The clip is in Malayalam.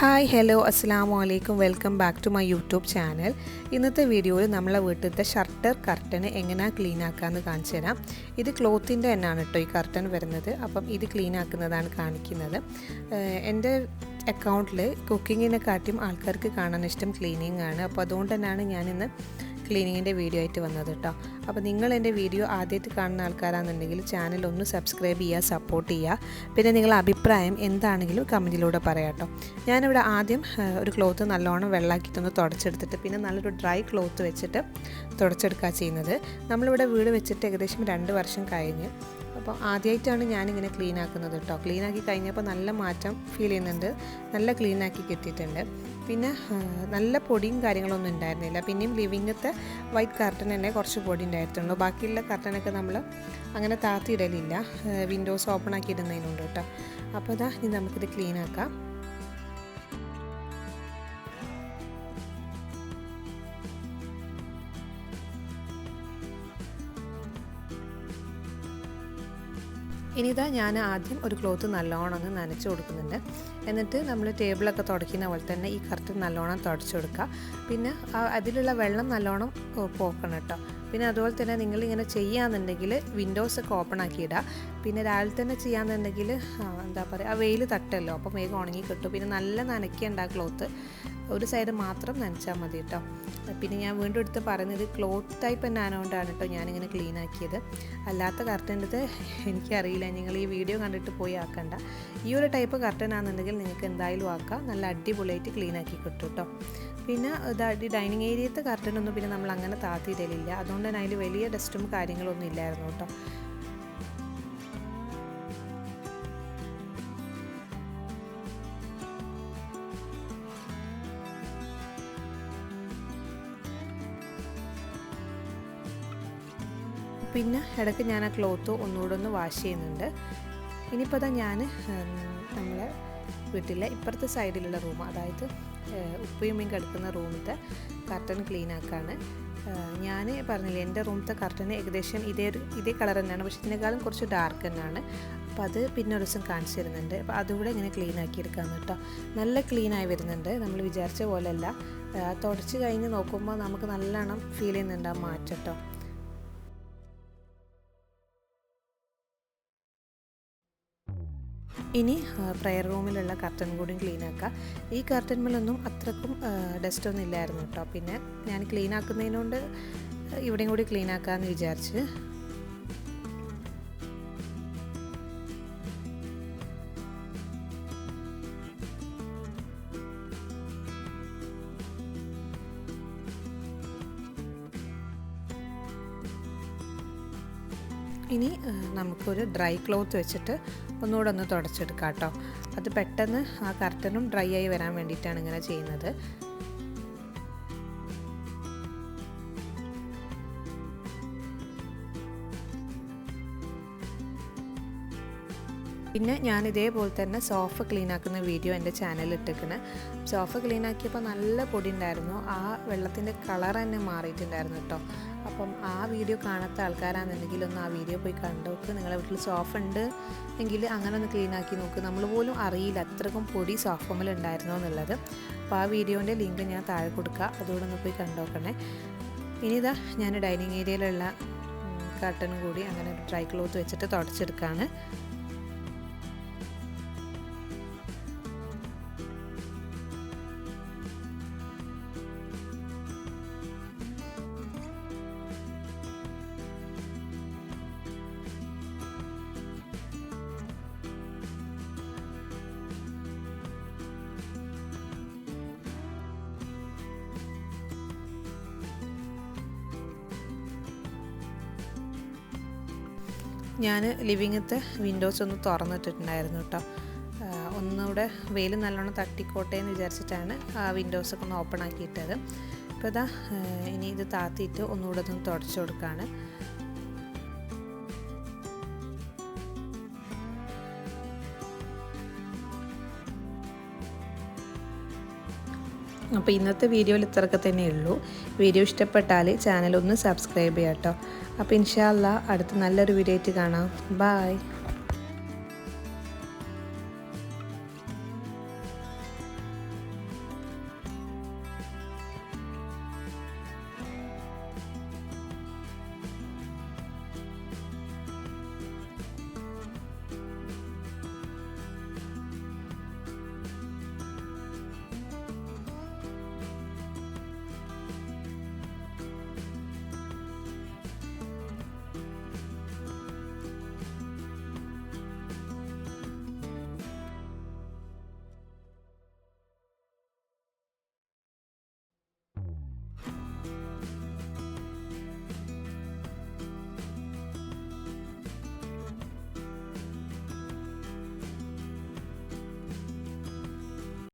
ഹായ് ഹലോ അസ്സാം വലൈക്കും welcome back to my YouTube channel ഇന്നത്തെ വീഡിയോയിൽ നമ്മളെ വീട്ടിലത്തെ ഷർട്ടർ കർട്ടന് എങ്ങനെ ക്ലീൻ ആക്കാമെന്ന് കാണിച്ചു തരാം. ഇത് ക്ലോത്തിന്റെ തന്നെയാണ് കേട്ടോ ഈ കർട്ടൻ വരുന്നത്. അപ്പം ഇത് ക്ലീൻ ആക്കുന്നതാണ് കാണിക്കുന്നത്. എന്റെ അക്കൗണ്ടിൽ കുക്കിങ്ങിനെക്കാട്ടിയും ആൾക്കാർക്ക് കാണാൻ ഇഷ്ടം ക്ലീനിങ് ആണ്. അപ്പോൾ അതുകൊണ്ട് തന്നെയാണ് ഞാനിന്ന് ക്ലീനിങ്ങിന്റെ വീഡിയോ ആയിട്ട് വന്നത് കേട്ടോ. അപ്പോൾ നിങ്ങൾ എന്റെ വീഡിയോ ആദ്യമായിട്ട് കാണുന്ന ആൾക്കാരാണെന്നുണ്ടെങ്കിൽ ചാനൽ ഒന്ന് സബ്സ്ക്രൈബ് ചെയ്യുക സപ്പോർട്ട് ചെയ്യുക. പിന്നെ നിങ്ങളുടെ അഭിപ്രായം എന്താണെങ്കിലും കമന്റിലൂടെ പറയാം കേട്ടോ. ഞാനിവിടെ ആദ്യം ഒരു ക്ലോത്ത് നല്ലോണം വെള്ളാക്കിയിട്ടൊന്ന് തുടച്ചെടുത്തിട്ട് പിന്നെ നല്ലൊരു ഡ്രൈ ക്ലോത്ത് വെച്ചിട്ട് തുടച്ചെടുക്കുക ചെയ്യുന്നത്. നമ്മളിവിടെ വീട് വെച്ചിട്ട് ഏകദേശം രണ്ട് വർഷം കഴിഞ്ഞ് അപ്പോൾ ആദ്യമായിട്ടാണ് ഞാനിങ്ങനെ ക്ലീൻ ആക്കുന്നത് കേട്ടോ. ക്ലീൻ ആക്കി കഴിഞ്ഞപ്പോൾ നല്ല മാറ്റം ഫീൽ ചെയ്യുന്നുണ്ട്. നല്ല ക്ലീൻ ആക്കി കിട്ടിയിട്ടുണ്ട്. പിന്നെ നല്ല പൊടിയും കാര്യങ്ങളൊന്നും ഉണ്ടായിരുന്നില്ല. പിന്നെയും ലിവിങ്ങത്തെ വൈറ്റ് കർട്ടൻ തന്നെ കുറച്ച് പൊടി ഉണ്ടായിരുന്നുള്ളൂ ബാക്കിയുള്ള കർട്ടനൊക്കെ നമ്മൾ അങ്ങനെ താത്തിയിടലില്ല. വിൻഡോസ് ഓപ്പൺ ആക്കി ഇടുന്നതിനുണ്ട് കേട്ടോ. അപ്പോൾ ഇതാ ഇനി നമുക്കിത് ക്ലീൻ ആക്കാം. ഇനിതാ ഞാൻ ആദ്യം ഒരു ക്ലോത്ത് നല്ലോണം ഒന്ന് നനച്ച് കൊടുക്കുന്നുണ്ട്. എന്നിട്ട് നമ്മൾ ടേബിളൊക്കെ തുടയ്ക്കുന്ന പോലെ തന്നെ ഈ കർട്ടൻ നല്ലോണം തുടച്ചു കൊടുക്കുക. പിന്നെ അതിലുള്ള വെള്ളം നല്ലോണം പോക്കണം കേട്ടോ. പിന്നെ അതുപോലെ തന്നെ നിങ്ങൾ ഇങ്ങനെ ചെയ്യാന്നുണ്ടെങ്കിൽ വിൻഡോസ് ഒക്കെ ഓപ്പൺ ആക്കി ഇടുക പിന്നെ രാവിലെ തന്നെ ചെയ്യാന്നുണ്ടെങ്കിൽ എന്താ പറയുക ആ വെയിൽ തട്ടല്ലോ അപ്പം വേഗം ഉണങ്ങി കിട്ടും. പിന്നെ നല്ല നനയ്ക്കേണ്ട ക്ലോത്ത് ഒരു സൈഡ് മാത്രം നനച്ചാൽ മതി കേട്ടോ. പിന്നെ ഞാൻ വീണ്ടും എടുത്ത് പറയുന്നത് ക്ലോത്ത് ടൈപ്പ് തന്നെ ആയതുകൊണ്ടാണ് കേട്ടോ ഞാനിങ്ങനെ ക്ലീൻ ആക്കിയത്. അല്ലാത്ത കർട്ടന്റെത് എനിക്കറിയില്ല. നിങ്ങൾ ഈ വീഡിയോ കണ്ടിട്ട് പോയി ആക്കണ്ട. ഈ ഒരു ടൈപ്പ് കർട്ടൻ ആണെന്നുണ്ടെങ്കിൽ നിങ്ങൾക്ക് എന്തായാലും ആക്കാം. നല്ല അടിപൊളിയായിട്ട് ക്ലീൻ ആക്കി കിട്ടും കേട്ടോ. പിന്നെ ഡൈനിങ് ഏരിയത്തെ കർട്ടനൊന്നും പിന്നെ നമ്മൾ അങ്ങനെ താത്തിയിടലില്ല. അതുകൊണ്ട് തന്നെ അതിൽ വലിയ ഡസ്റ്റും കാര്യങ്ങളൊന്നും ഇല്ലായിരുന്നു കേട്ടോ. പിന്നെ ഇടയ്ക്ക് ഞാൻ ആ ക്ലോത്ത് ഒന്നുകൂടെ ഒന്ന് വാഷ് ചെയ്യുന്നുണ്ട്. ഇനിയിപ്പോൾ അതാ ഞാൻ നമ്മളെ വീട്ടിലെ ഇപ്പുറത്തെ സൈഡിലുള്ള റൂം. അതായത് ഉപ്പയും കിടക്കുന്ന റൂമിലത്തെ കർട്ടൻ ക്ലീൻ ആക്കാണ് ഞാൻ പറഞ്ഞില്ലേ എന്റെ റൂമിലത്തെ കർട്ടൻ ഏകദേശം ഇതേ ഇതേ കളർ തന്നെയാണ് പക്ഷേ ഇതിനേക്കാളും കുറച്ച് ഡാർക്ക് തന്നെയാണ്. അപ്പോൾ അത് പിന്നെ ഒരു ദിവസം കാണിച്ചു തരുന്നുണ്ട്. അപ്പോൾ അതുകൂടെ ഇങ്ങനെ ക്ലീൻ ആക്കി എടുക്കാമെന്ന് കേട്ടോ. നല്ല ക്ലീൻ ആയി വരുന്നുണ്ട് നമ്മൾ വിചാരിച്ച പോലെയല്ല. തുടച്ച് കഴിഞ്ഞ് നോക്കുമ്പോൾ നമുക്ക് നല്ലോണം ഫീൽ ചെയ്യുന്നുണ്ട് ആ മാറ്റം കേട്ടോ. ഇനി പ്രെയർ റൂമിലുള്ള കർട്ടൻ കൂടി ക്ലീൻ ആക്കാം. ഈ കർട്ടൻമേലൊന്നും അത്രക്കും ഡസ്റ്റൊന്നും ഇല്ലായിരുന്നു കേട്ടോ. പിന്നെ ഞാൻ ക്ലീൻ ആക്കുന്നതിനോണ്ട് ഇവിടെയും കൂടി ക്ലീൻ ആക്കാമെന്ന് വിചാരിച്ച് ഇനി നമുക്കൊരു ഡ്രൈ ക്ലോത്ത് വെച്ചിട്ട് ഒന്നുകൂടെ ഒന്ന് തുടച്ചെടുക്കാം കേട്ടോ അത് പെട്ടെന്ന് ആ കർട്ടനും ഡ്രൈ ആയി വരാൻ വേണ്ടിയിട്ടാണ് ഇങ്ങനെ ചെയ്യുന്നത്. പിന്നെ ഞാൻ ഇതേപോലെ തന്നെ സോഫ ക്ലീൻ ആക്കുന്ന വീഡിയോ എന്റെ ചാനലിൽ ഇട്ടേക്കണ് സോഫ ക്ലീൻ ആക്കിയപ്പോൾ നല്ല പൊടി ഉണ്ടായിരുന്നു ആ വെള്ളത്തിന്റെ കളർ തന്നെ മാറിയിട്ടുണ്ടായിരുന്നു കേട്ടോ. അപ്പം ആ വീഡിയോ കാണാത്ത ആൾക്കാരാണെന്നുണ്ടെങ്കിൽ ഒന്ന് ആ വീഡിയോ പോയി കണ്ടോക്ക്. നിങ്ങളുടെ വീട്ടിൽ സോഫ ഉണ്ട് എങ്കിൽ അങ്ങനെ ഒന്ന് ക്ലീൻ ആക്കി നോക്ക്. നമ്മൾ പോലും അറിയില്ല അത്രക്കും പൊടി സോഫമിൽ ഉണ്ടായിരുന്നു എന്നുള്ളത്. അപ്പോൾ ആ വീഡിയോന്റെ ലിങ്ക് ഞാൻ താഴെ കൊടുക്കുക അതുകൊണ്ട് ഒന്ന് പോയി കണ്ടോക്കണേ. ഇനി ഇതാ ഞാൻ ഡൈനിങ് ഏരിയയിലുള്ള കർട്ടനും കൂടി അങ്ങനെ ഡ്രൈ ക്ലോത്ത് വെച്ചിട്ട് തുടച്ചെടുക്കുകയാണ് ഞാൻ ലിവിങ്ങത്തെ വിൻഡോസ് ഒന്ന് തുറന്നിട്ടിട്ടുണ്ടായിരുന്നു കേട്ടോ ഒന്നുകൂടെ വെയിൽ നല്ലോണം തട്ടിക്കോട്ടെ എന്ന് വിചാരിച്ചിട്ടാണ് ആ വിൻഡോസൊക്കെ ഒന്ന് ഓപ്പൺ ആക്കിയിട്ടത്. ഇപ്പോൾ ഇതാ ഇനി ഇത് താത്തിയിട്ട് ഒന്നുകൂടെ ഒന്ന് തുടച്ചു കൊടുക്കുകയാണ് അപ്പോൾ ഇന്നത്തെ വീഡിയോയിൽ ഇത്രയൊക്കെ തന്നെ ഉള്ളൂ. വീഡിയോ ഇഷ്ടപ്പെട്ടാൽ ചാനൽ ഒന്ന് സബ്സ്ക്രൈബ് ചെയ്യാം കേട്ടോ. അപ്പോൾ ഇൻഷാല്ല അടുത്ത നല്ലൊരു വീഡിയോ ആയിട്ട് കാണാം. ബായ്